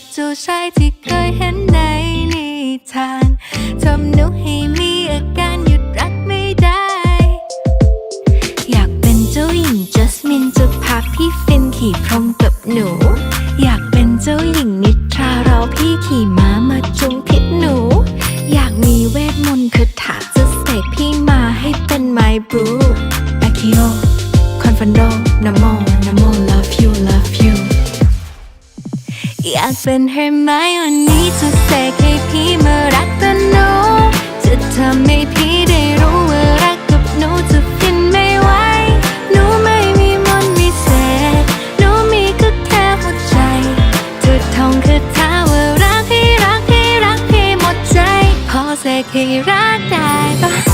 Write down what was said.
กับเจ้าชายที่เคยเห็นในนิทานทำหนูให้มีอาการหยุดรักไม่ได้ อยากเป็นเจ้าหญิงจัสมินจะพาพี่ฟินขี่พรมกับหนู อยากเป็นเจ้าหญิงนิทรารอพี่ขี่ม้ามาจุงพิษหนู อยากมีเวทมนต์คาถาจะเสกพี่มาให้เป็นไมบรูอาคิโอคอนฟันโดนะโมนโม love you love you อยากเป็นเฮอร์ไมโอนี่จะเสกให้พี่มารักกันหนูจะทำให้พี่ได้รู้ว่ารักกับหนูจะฟินไม่ไหวหนูไม่มีมนต์มีเศษหนูมีก็แค่หัวใจเธอท่องคาถาว่ารักให้รักให้รักให้หมดใจ พอเสกให้รักได้ปะ